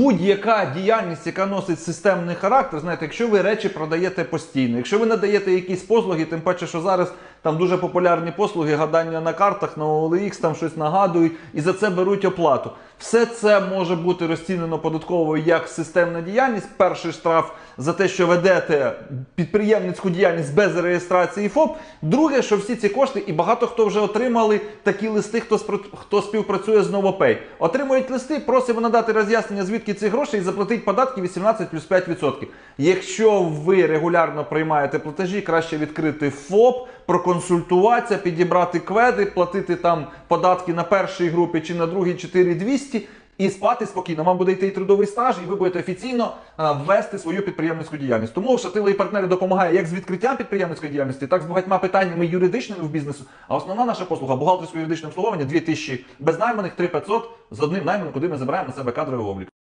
Будь-яка діяльність, яка носить системний характер, знаєте, якщо ви речі продаєте постійно, якщо ви надаєте якісь послуги, тим паче, що зараз там дуже популярні послуги, гадання на картах, на OLX, там щось нагадують і за це беруть оплату. Все це може бути розцінено податковою як системна діяльність. Перший штраф за те, що ведете підприємницьку діяльність без реєстрації ФОП. Друге, що всі ці кошти, і багато хто вже отримали такі листи, хто хто співпрацює з Новопей. Отримують листи, просимо надати роз'яснення, звідки ці гроші і заплатити податки 18 плюс 5%. Якщо ви регулярно приймаєте платежі, краще відкрити ФОП, проконсультуватися, підібрати кведи, платити там податки на першій групі чи на другій 4200 і спати спокійно. Вам буде йти і трудовий стаж, і ви будете офіційно а, ввести свою підприємницьку діяльність. Тому шатили і партнери допомагає як з відкриттям підприємницької діяльності, так з багатьма питаннями юридичними в бізнесу. А основна наша послуга бухгалтерсько юридичне обслуговування 2000 без найманих 3500 з одним найманим, куди ми забираємо на себе кадровий облік.